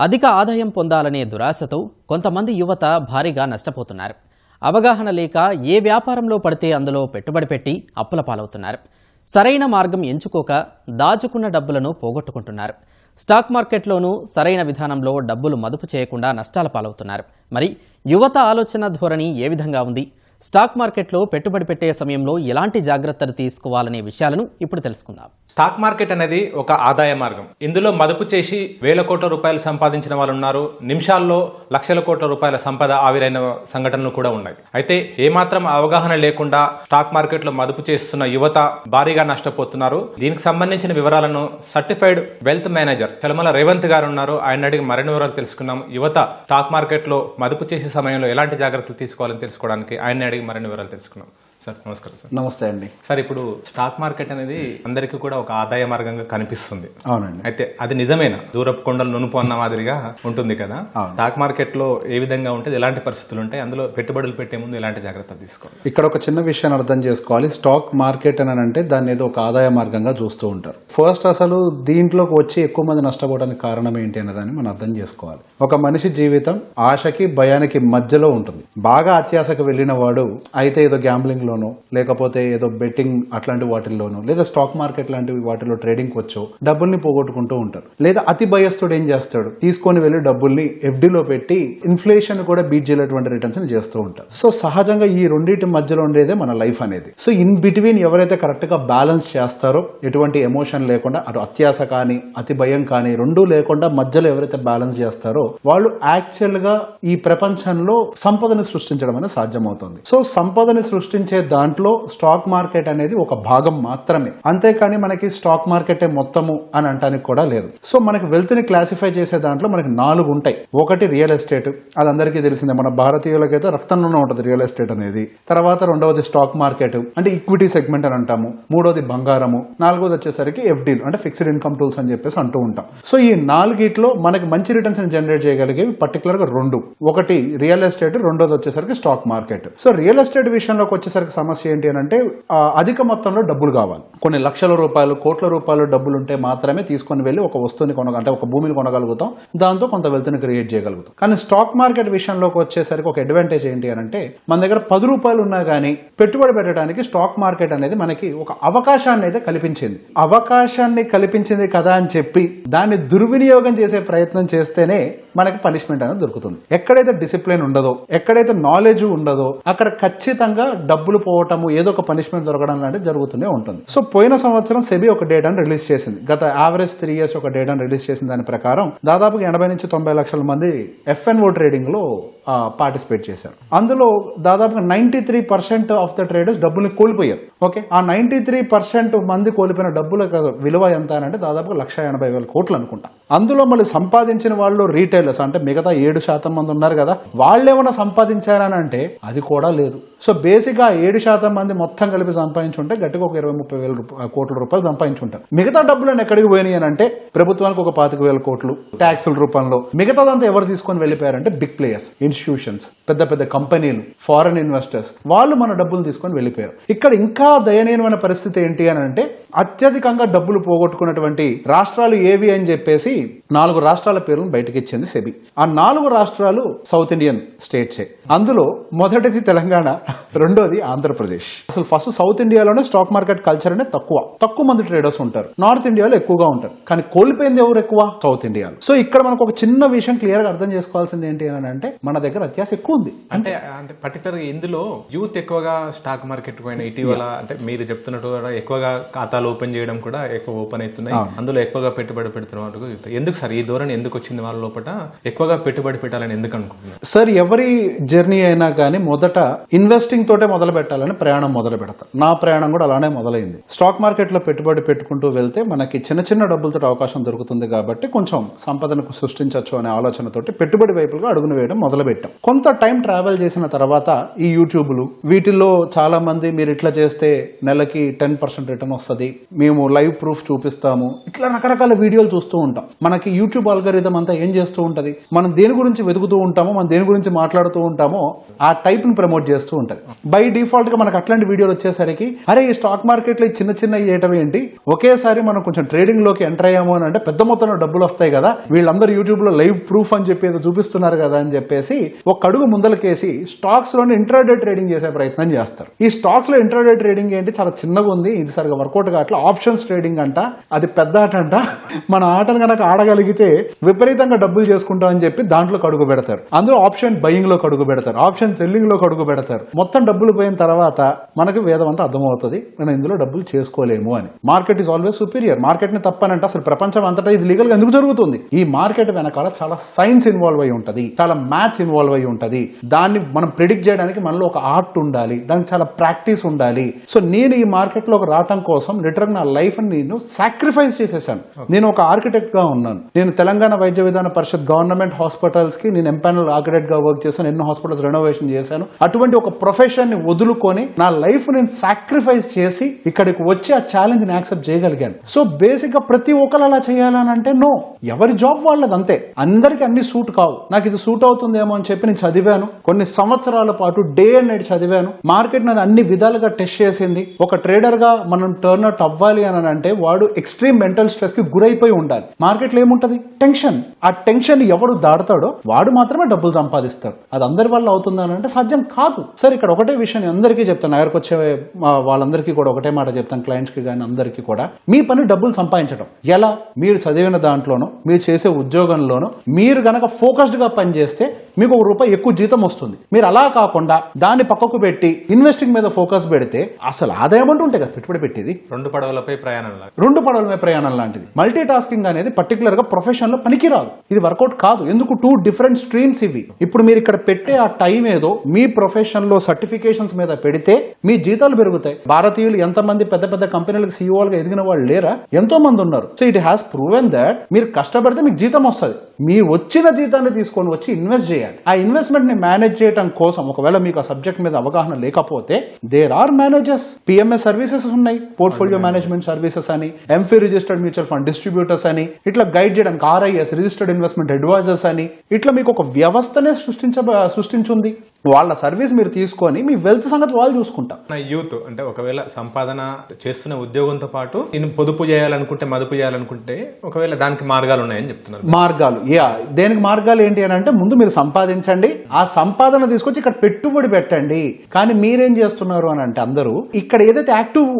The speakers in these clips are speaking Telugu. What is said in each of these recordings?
అధిక ఆదాయం పొందాలనే దురాశతో కొంతమంది యువత భారీగా నష్టపోతున్నారు. అవగాహన లేక ఏ వ్యాపారంలో పడితే అందులో పెట్టుబడి పెట్టి అప్పుల పాలవుతున్నారు. సరైన మార్గం ఎంచుకోక దాచుకున్న డబ్బులను పోగొట్టుకుంటున్నారు. స్టాక్ మార్కెట్లోనూ సరైన విధానంలో డబ్బులు మదుపు చేయకుండా నష్టాల పాలవుతున్నారు. మరి యువత ఆలోచన ధోరణి ఏ విధంగా ఉంది? స్టాక్ మార్కెట్లో పెట్టుబడి పెట్టే సమయంలో ఎలాంటి జాగ్రత్తలు తీసుకోవాలనే విషయాలను ఇప్పుడు తెలుసుకుందాం. స్టాక్ మార్కెట్ అనేది ఒక ఆదాయ మార్గం. ఇందులో మదుపు చేసి వేల కోట్ల రూపాయలు సంపాదించిన వాళ్ళు ఉన్నారు నిమిషాల్లో లక్షల కోట్ల రూపాయల సంపద ఆవిరైన సంఘటనలు కూడా ఉన్నాయి. అయితే ఏమాత్రం అవగాహన లేకుండా స్టాక్ మార్కెట్లో మదుపు చేస్తున్న యువత భారీగా నష్టపోతున్నారు. దీనికి సంబంధించిన వివరాలను certified wealth manager Chalamala Revanth గారు ఉన్నారు. ఆయన అడిగి మరిన్ని వివరాలు తెలుసుకున్నాం యువత స్టాక్ మార్కెట్లో మదుపు చేసే సమయంలో ఎలాంటి జాగ్రత్తలు తీసుకోవాలని తెలుసుకోవడానికి ఆయన అడిగి మరిన్ని వివరాలు తెలుసుకున్నాం సార్ నమస్కారం సార్. నమస్తే అండి. సార్ ఇప్పుడు స్టాక్ మార్కెట్ అనేది అందరికీ కూడా ఒక ఆదాయ మార్గంగా కనిపిస్తుంది. అవునండి. అయితే అది నిజమేనా? దూరపు కొండలు నునుపు అన్న మాదిరిగా ఉంటుంది కదా. స్టాక్ మార్కెట్లో ఏ విధంగా ఉంటుంది ఎలాంటి పరిస్థితులు ఉంటాయి? అందులో పెట్టుబడులు పెట్టే ముందు ఎలాంటి జాగ్రత్తలు తీసుకోవాలి? ఇక్కడ ఒక చిన్న విషయాన్ని అర్థం చేసుకోవాలి. స్టాక్ మార్కెట్ అని అంటే దాన్ని ఏదో ఒక ఆదాయ మార్గంగా చూస్తూ ఉంటారు. ఫస్ట్ అసలు దీంట్లోకి వచ్చి ఎక్కువ మంది నష్టపోవడానికి కారణం ఏంటి అనేదాన్ని మనం అర్థం చేసుకోవాలి. ఒక మనిషి జీవితం ఆశకి భయానికి మధ్యలో ఉంటుంది. బాగా అత్యాశకు వెళ్ళిన వాడు అయితే ఏదో గ్యాంబ్లింగ్ లోనో లేకపోతే ఏదో బెట్టింగ్ అట్లాంటి వాటిల్లోనో లేదా స్టాక్ మార్కెట్ లాంటివి వాటిలో ట్రేడింగ్ వచ్చో డబ్బుల్ని పోగొట్టుకుంటూ ఉంటారు. లేదా అతి భయస్తుడు ఏం చేస్తాడు? తీసుకొని వెళ్ళి డబ్బుల్ని ఎఫ్డీలో పెట్టి ఇన్ఫ్లేషన్ కూడా బీట్ చేయలేటువంటి రిటర్న్స్ చేస్తూ ఉంటారు. సో సహజంగా ఈ రెండింటి మధ్యలో ఉండేదే మన లైఫ్ అనేది. సో ఇన్ బిట్వీన్ ఎవరైతే కరెక్ట్గా బ్యాలెన్స్ చేస్తారో ఎటువంటి ఎమోషన్ లేకుండా అటు అత్యాశ కానీ అతి భయం కానీ రెండూ లేకుండా మధ్యలో ఎవరైతే బ్యాలెన్స్ చేస్తారో వాళ్ళు యాక్చువల్గా ఈ ప్రపంచంలో సంపదను సృష్టించడం అనేది సాధ్యమవుతుంది. సో సంపదని సృష్టించే దాంట్లో స్టాక్ మార్కెట్ అనేది ఒక భాగం మాత్రమే. అంతేకాని మనకి స్టాక్ మార్కెటే మొత్తము అని అంటానికి కూడా లేదు. సో మనకి వెల్త్ని క్లాసిఫై చేసే దాంట్లో మనకి నాలుగు ఉంటాయి. ఒకటి రియల్ ఎస్టేట్ అది అందరికీ తెలిసిందే. మన భారతీయులకైతే రక్తంలోనే ఉంటుంది రియల్ ఎస్టేట్ అనేది. తర్వాత రెండవది స్టాక్ మార్కెట్ అంటే ఈక్విటీ సెగ్మెంట్ అని అంటాము. మూడోది బంగారము. నాలుగోది వచ్చేసరికి ఎఫ్డీలు అంటే ఫిక్స్డ్ ఇన్కమ్ టూల్స్ అని చెప్పేసి అంటూ ఉంటాం. సో ఈ నాలుగిట్లో మనకి మంచి రిటర్న్స్ జనరేట్ చేయగలిగేవి పర్టికులర్గా రెండు. ఒకటి రియల్ ఎస్టేట్ రెండోది వచ్చేసరికి stock market so real estate విషయంలోకి వచ్చేసరికి సమస్య ఏంటి అని అంటే అధిక మొత్తంలో డబ్బులు కావాలి. కొన్ని లక్షల రూపాయలు కోట్ల రూపాయలు డబ్బులు ఉంటే మాత్రమే తీసుకొని వెళ్ళి ఒక వస్తువుని కొనగ అంటే ఒక భూమిని కొనగలుగుతాం. దాంతో కొంత వెల్త్ని క్రియేట్ చేయగలుగుతాం. కానీ స్టాక్ మార్కెట్ విషయంలోకి వచ్చేసరికి ఒక అడ్వాంటేజ్ ఏంటి అని అంటే మన దగ్గర పది రూపాయలు ఉన్నా కానీ పెట్టుబడి పెట్టడానికి స్టాక్ మార్కెట్ అనేది మనకి ఒక అవకాశాన్ని అయితే కల్పించింది. అవకాశాన్ని కల్పించింది కదా అని చెప్పి దాన్ని దుర్వినియోగం చేసే ప్రయత్నం చేస్తేనే మనకి పనిష్మెంట్ అనేది దొరుకుతుంది. ఎక్కడైతే డిసిప్లిన్ ఉండదో ఎక్కడైతే నాలెడ్జ్ ఉండదో అక్కడ ఖచ్చితంగా డబ్బులు పోవటము ఏదో ఒక పనిష్మెంట్ దొరకడం లాంటిది జరుగుతూనే ఉంటుంది. సో పోయిన సంవత్సరం సెబీ ఒక డేటాను రిలీజ్ చేసింది. గత యావరేజ్ త్రీ ఇయర్స్ ఒక డేటాను రిలీజ్ చేసిన దాని ప్రకారం దాదాపుగా ఎనభై నుంచి తొంభై లక్షల మంది ఎఫ్ఎన్ఓ ట్రేడింగ్లో పార్టిసిపేట్ చేశారు. అందులో దాదాపుగా ninety three percent of the traders డబ్బుల్ని కోల్పోయారు. ఓకే ఆ నైన్టీ త్రీ పర్సెంట్ మంది కోల్పోయిన డబ్బుల విలువ ఎంత అంటే దాదాపుగా లక్ష ఎనభై వేల కోట్లు అనుకుంటా. అందులో మళ్ళీ సంపాదించిన వాళ్ళు రీటైలర్స్ అంటే మిగతా ఏడు శాతం మంది ఉన్నారు కదా వాళ్ళు ఏమైనా సంపాదించారని అంటే అది కూడా లేదు. సో బేసిక్గా ఏడు శాతం మంది మొత్తం కలిపి సంపాదించుంటే గట్టిగా ఒక ఇరవై ముప్పై వేల కోట్ల రూపాయలు సంపాదించుంటారు మిగతా డబ్బులను ఎక్కడికి పోయినాయి అని అంటే ప్రభుత్వానికి ఒక పాతిక వేల కోట్లు ట్యాక్సుల రూపంలో. మిగతాదంతా ఎవరు తీసుకొని వెళ్ళిపోయారంటే బిగ్ ప్లేయర్స్ ఇన్స్టిట్యూషన్స్ పెద్ద పెద్ద కంపెనీలు ఫారెన్ ఇన్వెస్టర్స్ వాళ్ళు మన డబ్బులు తీసుకొని వెళ్ళిపోయారు. ఇక్కడ ఇంకా దయనీయమైన పరిస్థితి ఏంటి అని అంటే అత్యధికంగా డబ్బులు పోగొట్టుకున్నటువంటి రాష్ట్రాలు ఏవి అని చెప్పేసి నాలుగు రాష్ట్రాల పేర్లను బయటకి ఇచ్చింది సెబి. ఆ నాలుగు రాష్ట్రాలు సౌత్ ఇండియన్ స్టేట్సే. అందులో మొదటిది తెలంగాణ రెండోది ఆంధ్రప్రదేశ్. అసలు ఫస్ట్ సౌత్ ఇండియాలోనే స్టాక్ మార్కెట్ కల్చర్ అనేది తక్కువ. తక్కువ మంది ట్రేడర్స్ ఉంటారు. నార్త్ ఇండియాలో ఎక్కువగా ఉంటారు. కానీ కోల్పోయింది ఎవరు ఎక్కువ? సౌత్ ఇండియాలో సో ఇక్కడ మనకు ఒక చిన్న విషయం క్లియర్గా అర్థం చేసుకోవాల్సింది ఏంటి అని అంటే మన దగ్గర అత్యాశ ఎక్కువ ఉంది. అంటే అంటే పర్టికులర్ ఇందులో యూత్ ఎక్కువగా స్టాక్ మార్కెట్ పైన ఇటీవల అంటే మీరు చెప్తున్నట్టు కూడా ఎక్కువగా ఖాతాలు ఓపెన్ చేయడం కూడా ఎక్కువ ఓపెన్ అవుతున్నాయి. అందులో ఎక్కువగా పెట్టుబడి పెడుతున్న వాళ్ళకు. ఎందుకు సార్? ఈ ధోరణి ఎందుకు వచ్చింది వాళ్ళ లోపల? ఎక్కువగా పెట్టుబడి పెట్టాలని ఎందుకు అనుకుంటున్నారు? సార్ ఎవరి జర్నీ అయినా కానీ మొదట ఇన్వెస్టింగ్ తోటే మొదలు పెట్టాలని ప్రయాణం మొదలు పెడతా. నా ప్రయాణం కూడా అలానే మొదలైంది. స్టాక్ మార్కెట్లో పెట్టుబడి పెట్టుకుంటూ వెళ్తే మనకి చిన్న చిన్న డబ్బులతో అవకాశం దొరుకుతుంది కాబట్టి కొంచెం సంపదను సృష్టించవచ్చు అనే ఆలోచనతోటి పెట్టుబడి వైపుగా అడుగును వేయడం మొదలు పెట్టాం కొంత టైం ట్రావెల్ చేసిన తర్వాత ఈ యూట్యూబ్లు వీటిల్లో చాలా మంది మీరు ఇట్లా చేస్తే నెలకి టెన్ పర్సెంట్ రిటర్న్ వస్తుంది మేము లైవ్ ప్రూఫ్ చూపిస్తాము ఇట్లా రకరకాల వీడియోలు చూస్తూ ఉంటాం. మనకి యూట్యూబ్ ఆల్గరిథం అంతా ఏం చేస్తూ ఉంటది? మనం దేని గురించి వెతుకుతూ ఉంటామో మనం దేని గురించి మాట్లాడుతూ ఉంటామో ఆ టైప్ని ప్రమోట్ చేస్తూ ఉంటది బై డిఫాల్ట్ గా మనకు అట్లాంటి వీడియోలు వచ్చేసరికి అరే ఈ స్టాక్ మార్కెట్లో ఈ చిన్న చిన్న ఏటవి ఏంటి? ఒకేసారి మనం కొంచెం ట్రేడింగ్లోకి ఎంటర్ అయ్యాము అని అంటే పెద్ద మొత్తంలో డబ్బులు వస్తాయి కదా. వీళ్ళందరూ యూట్యూబ్లో లైవ్ ప్రూఫ్ అని చెప్పి ఏదో చూపిస్తున్నారు కదా అని చెప్పేసి ఒక అడుగు ముందలకేసి స్టాక్స్లోని ఇంట్రాడే ట్రేడింగ్ చేసే ప్రయత్నం చేస్తారు. ఈ స్టాక్స్లో ఇంట్రాడే ట్రేడింగ్ ఏంటి? చాలా చిన్నగా ఉంది. ఇది సరిగా వర్కౌట్ కావట్లే. ఆప్షన్స్ ట్రేడింగ్ అంట. అది పెద్ద ఆట అంట. మన ఆటను కనుక ఆడగలిగితే విపరీతంగా డబ్బులు చేసుకుంటాం అని చెప్పి దాంట్లో కడుగు పెడతారు. అందులో ఆప్షన్ బయింగ్లో కడుగు పెడతారు. ఆప్షన్ సెల్లింగ్లో కడుగు పెడతారు. మొత్తం డబ్బులు పోయిన తర్వాత మనకు వేదం అంతా అర్థమవుతుంది. మనం ఇందులో డబ్బులు చేసుకోలేము అని. మార్కెట్ ఈజ్ ఆల్వేస్ సుపీరియర్ మార్కెట్ని తప్పనంటే అసలు ప్రపంచం అంతటా ఇది లీగల్గా ఎందుకు జరుగుతుంది? ఈ మార్కెట్ వెనకాల చాలా సైన్స్ ఇన్వాల్వ్ అయి ఉంటది. చాలా మ్యాథ్స్ ఇన్వాల్వ్ అయి ఉంటది. దాన్ని మనం ప్రిడిక్ట్ చేయడానికి మనలో ఒక ఆర్ట్ ఉండాలి. దానికి చాలా ప్రాక్టీస్ ఉండాలి. సో నేను ఈ మార్కెట్లోకి రావటం కోసం లిటరల్ నా లైఫ్ని నేను సాక్రిఫైస్ చేసేసాను. నేను ఒక ఆర్కిటెక్ట్గా ఉన్నాను. నేను తెలంగాణ వైద్య విధాన పరిషత్ గవర్నమెంట్ హాస్పిటల్స్కి నేను ఎంపానల్ ఆర్కిటెక్ట్గా వర్క్ చేశాను. ఎన్నో హాస్పిటల్స్ రెనోవేషన్ చేశాను. అటువంటి ఒక ప్రొఫెషన్ని వదులుకొని నా లైఫ్ నేను సాక్రిఫైస్ చేసి ఇక్కడికి వచ్చి ఆ ఛాలెంజ్ని యాక్సెప్ట్ చేయగలిగాను. సో బేసిక్గా ప్రతి ఒక్కరు అలా చేయాలని అంటే నో ఎవరి జాబ్ వాళ్ళది అంతే. అందరికి అన్ని సూట్ కావు. నాకు ఇది సూట్ అవుతుందేమో అని చెప్పి నేను చదివాను. కొన్ని సంవత్సరాల పాటు డే అండ్ నైట్ చదివాను. మార్కెట్ నన్ను అన్ని విధాలుగా టెస్ట్ చేసింది. ఒక ట్రేడర్గా మనం టర్న్ అవుట్ అవ్వాలి అని అంటే వాడు ఎక్స్ట్రీమ్ మెంటల్ స్ట్రెస్కి గురైపోయి ఉండాలి. మార్కెట్లో ఏముంటది? టెన్షన్ ఆ టెన్షన్ ఎవడు దాడతాడో వాడు మాత్రమే డబ్బులు సంపాదిస్తాడు అది అందరి వల్ల అవుతుందని అంటే సాధ్యం కాదు. సరే ఇక్కడ ఒకటే విషయం అందరికీ చెప్తాను. దగ్గరకు వచ్చే వాళ్ళందరికీ కూడా ఒకటే మాట చెప్తాను క్లయింట్స్కి కానీ అందరికీ కూడా. మీ పని డబ్బులు సంపాదించడం. ఎలా? మీరు చదివిన దాంట్లోనో మీరు చేసే ఉద్యోగంలోనో మీరు గనక ఫోకస్డ్గా పనిచేస్తే మీకు ఒక రూపాయి ఎక్కువ జీతం వస్తుంది. మీరు అలా కాకుండా దాన్ని పక్కకు పెట్టి ఇన్వెస్టింగ్ మీద ఫోకస్ పెడితే అసలు ఆదాయం అంటూ ఉంటాయి కదా పెట్టుబడి పెట్టేది. రెండు పడవలపై ప్రయాణం రెండు పడవల మీద ప్రయాణం లాంటిది. మల్టీ టాస్కింగ్ అనేది పర్టికులర్గా ప్రొఫెషన్లో పనికిరాదు. ఇది వర్కౌట్ కాదు. ఎందుకు? టూ డిఫరెంట్ స్ట్రీమ్స్ ఇవి. ఇప్పుడు మీరు ఇక్కడ పెట్టే ఆ టైం ఏదో మీ ప్రొఫెషన్లో సర్టిఫికేషన్స్ మీద పెడితే మీ జీతాలు పెరుగుతాయి. భారతీయులు ఎంతమంది పెద్ద పెద్ద కంపెనీలకు సీఈఓలుగా ఎదిగిన వాళ్ళు లేరా? ఎంతో మంది ఉన్నారు. So it has proven that మీరు కష్టపడితే మీకు జీతం వస్తుంది. మీ వచ్చిన జీతాన్ని తీసుకొని వచ్చి ఇన్వెస్ట్ చేయాలి. ఆ ఇన్వెస్ట్మెంట్ని మేనేజ్ చేయడం కోసం ఒకవేళ మీకు ఆ సబ్జెక్ట్ మీద అవగాహన లేకపోతే there are managers PMS services ఉన్నాయి. పోర్ట్ఫోలియో మేనేజ్మెంట్ సర్వీసెస్ అని AMFI registered mutual fund distributors అని ఇట్లా గైడ్ చేయడానికి ఆర్ఐఎస్ రిజిస్టర్డ్ ఇన్వెస్ట్మెంట్ అడ్వైజర్స్ అని ఇట్లా మీకు ఒక వ్యవస్థనే సృష్టించ సృష్టించుంది. వాళ్ళ సర్వీస్ మీరు తీసుకొని మీ వెల్త్ సంగతి వాళ్ళు చూసుకుంటారు. నా యూత్ అంటే ఒకవేళ సంపాదన చేస్తున్న ఉద్యోగంతో పాటు నేను పొదుపు చేయాలనుకుంటే మదుపు చేయాలనుకుంటే ఒకవేళ దానికి మార్గాలు ఉన్నాయని చెప్తున్నారు. మార్గాలు. యా దేనికి మార్గాలు ఏంటి అని అంటే ముందు మీరు సంపాదించండి. ఆ సంపాదన తీసుకొచ్చి ఇక్కడ పెట్టుబడి పెట్టండి. కానీ మీరేం చేస్తున్నారు అని అంటే అందరూ ఇక్కడ ఏదైతే యాక్టివ్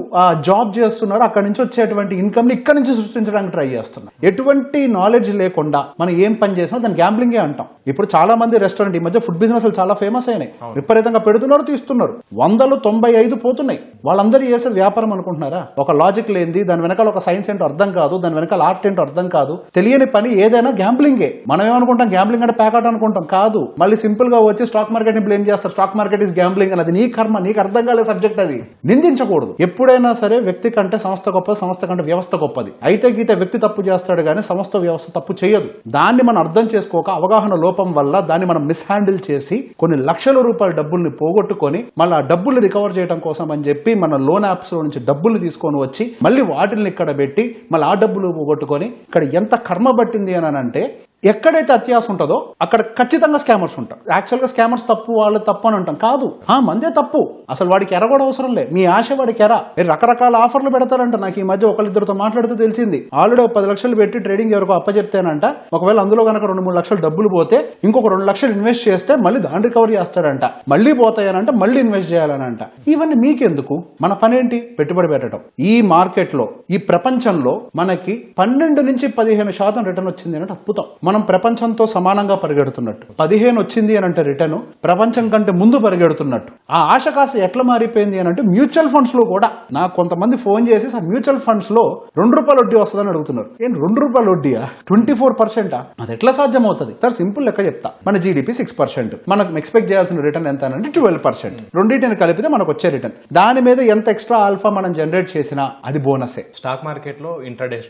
జాబ్ చేస్తున్నారో అక్కడ నుంచి వచ్చేటువంటి ఇన్కమ్ని ఇక్కడ నుంచి సృష్టించడానికి ట్రై చేస్తున్నారు. ఎటువంటి నాలెడ్జ్ లేకుండా మనం ఏం పని చేసినా దాన్ని గ్యాంబ్లింగే అంటాం. ఇప్పుడు చాలా మంది రెస్టారెంట్ ఈ మధ్య ఫుడ్ బిజినెస్ చాలా ఫేమస్ అయినాయి విపరీతంగా పెడుతున్నారు తీస్తున్నారు. వందలు తొంభై ఐదు పోతున్నాయి. వాళ్ళందరూ చేసేది వ్యాపారం అనుకుంటున్నారా? ఒక లాజిక్ లేనిది దాని వెనకాల ఒక సైన్స్ ఏంటో అర్థం కాదు దాని వెనకాల ఆర్ట్ ఏంటో అర్థం కాదు. తెలియని పని ఏదైనా గ్యాంబ్లింగే మనం ఏమనుకుంటాం గ్యాంబ్లింగ్ అంటే ప్యాకౌట్ అనుకుంటాం? కాదు. మళ్ళీ సింపుల్గా వచ్చి స్టాక్ మార్కెట్ని బ్లేమ్ చేస్తారు. స్టాక్ మార్కెట్ ఇస్ గ్యాంబ్లింగ్ అని అది నీ కర్మ నీకు అర్థం కాలే సబ్జెక్ట్ అది. నిందించకూడదు. ఎప్పుడైనా సరే వ్యక్తి కంటే సంస్థ గొప్పది సంస్థ కంటే వ్యవస్థ గొప్పది. అయితే గీత వ్యక్తి తప్పు చేస్తాడు కానీ సంస్థ వ్యవస్థ తప్పు చేయదు. దాన్ని మనం అర్థం చేసుకోక అవగాహన లోపం వల్ల దాన్ని మనం మిస్హ్యాండిల్ చేసి కొన్ని లక్షల రూపాయల డబ్బుల్ని పోగొట్టుకొని మళ్ళీ ఆ డబ్బుల్ని రికవర్ చేయడం కోసం అని చెప్పి మన లోన్ యాప్స్లో నుంచి డబ్బుల్ని తీసుకొని వచ్చి మళ్ళీ వాటిని ఇక్కడ పెట్టి మళ్ళీ ఆ డబ్బులు పోగొట్టుకొని ఇక్కడ ఎంత కర్మ పట్టింది అని అంటే ఎక్కడైతే అత్యాస ఉంటుందో అక్కడ ఖచ్చితంగా స్కామర్స్ ఉంటారు. యాక్చువల్గా స్కామర్స్ తప్పు వాళ్ళు తప్పు అని అంటాం. కాదు. ఆ మందే తప్పు. అసలు వాడికి ఎర కూడా అవసరం లే మీ ఆశ వాడికి ఎర. మీరు రకరకాల ఆఫర్లు పెడతారంట. నాకు ఈ మధ్య ఒకరిద్దరితో మాట్లాడితే తెలిసింది. ఆల్రెడీ ఒక పది లక్షలు పెట్టి ట్రేడింగ్ ఎవరికో అప్పచెప్తానంట. ఒకవేళ అందులో కనుక రెండు మూడు లక్షలు డబ్బులు పోతే ఇంకొక రెండు లక్షలు ఇన్వెస్ట్ చేస్తే మళ్ళీ దాని రికవరీ చేస్తారంట. మళ్ళీ పోతాయనంట మళ్ళీ ఇన్వెస్ట్ చేయాలనంట. ఇవన్నీ మీకెందుకు? మన పని ఏంటి పెట్టుబడి పెట్టడం. ఈ మార్కెట్లో ఈ ప్రపంచంలో మనకి పన్నెండు నుంచి పదిహేను శాతం రిటర్న్ వచ్చింది అంటే అద్భుతం. మనం ప్రపంచంతో సమానంగా పరిగెడుతున్నట్టు. పదిహేను వచ్చింది అని అంటే రిటర్న్ ప్రపంచం కంటే ముందు పరిగెడుతున్నట్టు. ఆ ఆశ కాస్త ఎట్లా మారిపోయింది అని అంటే మ్యూచువల్ ఫండ్స్లో కూడా. నాకు కొంతమంది ఫోన్ చేసి సార్ మ్యూచువల్ ఫండ్స్లో రెండు రూపాయల వడ్డీ వస్తుందని అడుగుతున్నారు. ఏం రెండు రూపాయల వడ్డీయా? Twenty four percent? అది ఎట్లా సాధ్యం అవుతుంది సార్ సింపుల్ లెక్క చెప్తా. మన జీడిపి సిక్స్ పర్సెంట్. మనకు ఎక్స్పెక్ట్ చేయాల్సిన రిటర్న్ ఎంత అంటే ట్వెల్వ్ పర్సెంట్. రెండింటిని కలిపితే మనకు వచ్చే రిటర్న్. దాని మీద ఎంత ఎక్స్ట్రా ఆల్ఫా మనం జనరేట్ చేసినా అది బోనసే. స్టాక్ మార్కెట్లో ఇంటర్డే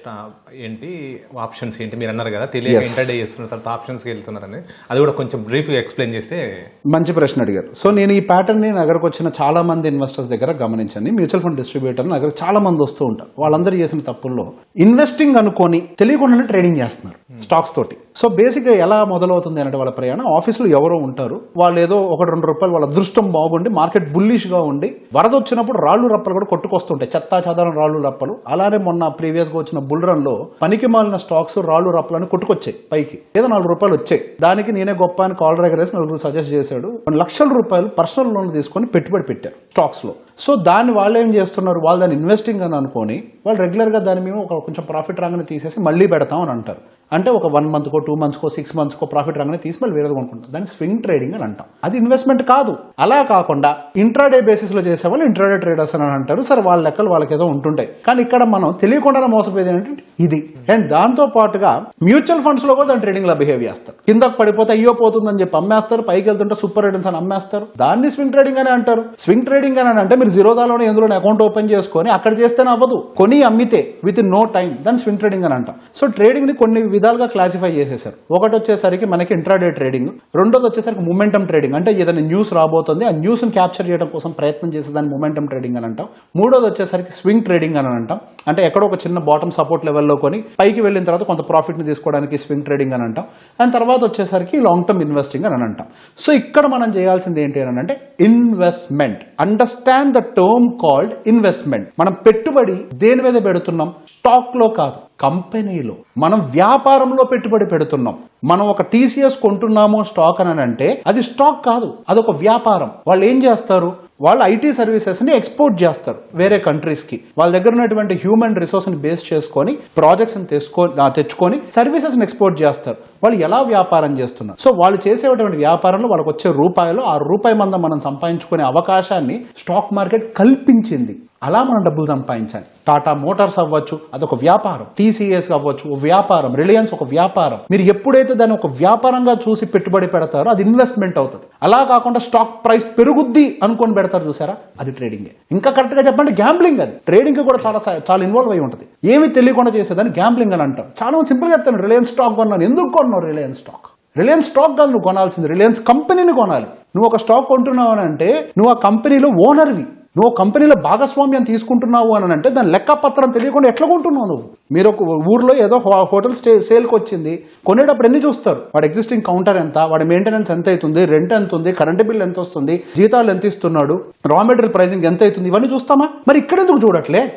ఏంటి? ఆప్షన్స్ ఏంటి? మీరు అన్నారు కదా తెలియక Yes. ఇంటర్డే ఇంట్రాడే చేస్తున్న తర్వాత ఆప్షన్స్కి వెళ్తున్నారని. అది కూడా కొంచెం బ్రీఫ్గా ఎక్స్ప్లెయిన్ చేస్తే మంచి ప్రశ్న అడిగారు. సో నేను ఈ ప్యాటర్న్ని నా దగ్గరకు వచ్చిన చాలా మంది ఇన్వెస్టర్స్ దగ్గర గమనించండి. మ్యూచువల్ ఫండ్ డిస్ట్రిబ్యూటర్ నా దగ్గర చాలా మంది వస్తూ ఉంటారు. వాళ్ళందరూ చేసిన తప్పుల్లో ఇన్వెస్టింగ్ అనుకొని తెలియకుండానే ట్రేడింగ్ చేస్తున్నారు స్టాక్స్ తోటి. సో బేసిక్గా ఎలా మొదలవుతుంది అంటే వాళ్ళ ప్రయాణం. ఆఫీసులో ఎవరో ఉంటారు. వాళ్ళు ఏదో ఒకటి రెండు రూపాయలు వాళ్ళ అదృష్టం బాగుండి మార్కెట్ బుల్లిష్గా ఉండి వరద వచ్చినప్పుడు రాళ్ళు రప్పలు కూడా కొట్టుకొస్తుంటాయి. చెత్తా చెదారం రాళ్ళు రప్పలు. అలానే మొన్న ప్రీవియస్గా వచ్చిన బుల్ రన్లో పనికి మాలిన స్టాక్స్ రాళ్ళు రప్పలని కొట్టుకొచ్చాయి. పైకి ఏదో నాలుగు రూపాయలు వచ్చాయి. దానికి నేనే గొప్ప అని కాల్ ఎగరేసి నలుగురు సజెస్ట్ చేశాడు. కొన్ని లక్షల రూపాయలు పర్సనల్ లోన్ తీసుకొని పెట్టుబడి పెట్టారు స్టాక్స్లో. సో దాన్ని వాళ్ళు ఏం చేస్తున్నారు? వాళ్ళు దాన్ని ఇన్వెస్టింగ్ అని అనుకొని వాళ్ళు రెగ్యులర్గా దాన్ని మేము ఒక కొంచెం ప్రాఫిట్ రాగానే తీసేసి మళ్ళీ పెడతాం అని అంటారు. అంటే ఒక వన్ మంత్కో టూ మంత్స్కో సిక్స్ మంత్స్కో ప్రాఫిట్ రాగానే తీసి మళ్ళీ వేరేది కొనుక్కుంటాం. దాన్ని స్వింగ్ ట్రేడింగ్ అని అంటాం. అది ఇన్వెస్ట్మెంట్ కాదు. అలా కాకుండా ఇంట్రాడే బేసిస్లో చేసే వాళ్ళు ఇంట్రాడే ట్రేడర్స్ అని అంటారు. సరే వాళ్ళ లెక్కలు వాళ్ళకి ఏదో ఉంటుంటాయి. కానీ ఇక్కడ మనం తెలియకుండా మోసపోయేది ఏంటంటే ఇది. అండ్ దాంతో పాటుగా మ్యూచువల్ ఫండ్స్లో కూడా దాని ట్రేడింగ్లో బిహేవ్ చేస్తారు. కిందకు పడిపోతే అయ్యో పోతుందని చెప్పి అమ్మేస్తారు. పైకి వెళ్తుంటే సూపర్ రిటర్న్స్ అని అమ్మేస్తారు. దాన్ని స్వింగ్ ట్రేడింగ్ అని అంటారు. స్వింగ్ ట్రేడింగ్ అని అంటే మీరు జీరోదాలోనే ఎందులో అకౌంట్ ఓపెన్ చేసుకొని అక్కడ చేస్తేనే అవ్వదు. కొని అమ్మితే విత్ ఇన్ నో టైం దాన్ని స్వింగ్ ట్రేడింగ్ అని అంటాం. సో ట్రేడింగ్ని కొన్ని విధాలుగా క్లాసిఫై చేసేసారు. ఒకటి వచ్చేసరికి మనకి ఇంట్రాడే ట్రేడింగ్ రెండోది వచ్చేసరికి మొమెంటం ట్రేడింగ్ అంటే ఏదైనా న్యూస్ రాబోతుంది ఆ న్యూస్ని క్యాప్చర్ చేయడం కోసం ప్రయత్నం చేసే దాన్ని మొమెంటం ట్రేడింగ్ అని అంటాం. మూడోది వచ్చేసరికి స్వింగ్ ట్రేడింగ్ అని అంటాం. అంటే ఎక్కడో ఒక చిన్న బాటమ్ సపోర్ట్ లెవెల్లో కొని పైకి వెళ్ళిన తర్వాత కొంత ప్రాఫిట్ని తీసుకోవడానికి స్వింగ్ ట్రేడింగ్ అని అంటాం. అండ్ తర్వాత వచ్చేసరికి లాంగ్ టర్మ్ ఇన్వెస్టింగ్ అని అంటాం. సో ఇక్కడ మనం చేయాల్సింది ఏంటి అని అంటే investment understand the term called investment మనం పెట్టుబడి దేని మీద పెడుతున్నాం? స్టాక్లో కాదు. కంపెనీలో. మనం వ్యాపారంలో పెట్టుబడి పెడుతున్నాం. మనం ఒక టీసీఎస్ కొంటున్నాము స్టాక్ అని అంటే అది స్టాక్ కాదు అదొక వ్యాపారం. వాళ్ళు ఏం చేస్తారు? వాళ్ళు ఐటీ సర్వీసెస్ని ఎక్స్పోర్ట్ చేస్తారు వేరే కంట్రీస్కి వాళ్ళ దగ్గర ఉన్నటువంటి హ్యూమన్ రిసోర్స్ని బేస్ చేసుకొని ప్రాజెక్ట్స్ని తెచ్చుకో తెచ్చుకొని సర్వీసెస్ని ఎక్స్పోర్ట్ చేస్తారు. వాళ్ళు ఎలా వ్యాపారం చేస్తున్నారు? సో వాళ్ళు చేసేటువంటి వ్యాపారంలో వాళ్ళకి వచ్చే రూపాయలు ఆ రూపాయి మంద మనం సంపాదించుకునే అవకాశాన్ని స్టాక్ మార్కెట్ కల్పించింది. అలా మనం డబ్బులు సంపాదించాలి. టాటా మోటార్స్ అవ్వచ్చు అదొక వ్యాపారం. టీసీఎస్ అవ్వచ్చు ఒక వ్యాపారం. రిలయన్స్ ఒక వ్యాపారం. మీరు ఎప్పుడైతే దాన్ని ఒక వ్యాపారంగా చూసి పెట్టుబడి పెడతారో అది ఇన్వెస్ట్మెంట్ అవుతుంది. అలా కాకుండా స్టాక్ ప్రైస్ పెరుగుద్ది అనుకొని పెడతారు చూసారా? అది ట్రేడింగ్ ఇంకా కరెక్ట్గా చెప్పండి గ్యాంబ్లింగ్ అది. ట్రేడింగ్ కూడా చాలా చాలా ఇన్వాల్వ్ అయి ఉంటుంది. ఏమి తెలియకుండా చేసేదాన్ని గ్యాంబ్లింగ్ అని అంటారు. చాలా సింపుల్ చెప్తాను రిలయన్స్ స్టాక్ కొన్నాను. ఎందుకు కొన్నావు రిలయన్స్ స్టాక్ రిలయన్స్ స్టాక్ కాదు నువ్వు కొనాల్సింది. రిలయన్స్ కంపెనీని కొనాలి. నువ్వు ఒక స్టాక్ కొంటున్నావు అని అంటే నువ్వు ఆ కంపెనీలో ఓనర్వి నువ్వు కంపెనీలో భాగస్వామ్యం తీసుకుంటున్నావు అని అంటే దాని లెక్కపత్రం తెలియకుండా ఎట్లా కొంటున్నావు నువ్వు? మీరు ఒక ఊర్లో ఏదో హో- హోటల్ స్టే సేల్కి వచ్చింది కొనేటప్పుడు ఎన్ని చూస్తారు? వాడు ఎగ్జిస్టింగ్ కౌంటర్ ఎంత? వాడి మెయింటెనెన్స్ ఎంత అవుతుంది? రెంట్ ఎంత ఉంది? కరెంట్ బిల్ ఎంత వస్తుంది? జీతాలు ఎంత ఇస్తున్నాడు? రా మెటీరియల్ ప్రైసింగ్ ఎంత అవుతుంది? ఇవన్నీ చూస్తామా? మరి ఇక్కడ ఎందుకు చూడట్లే?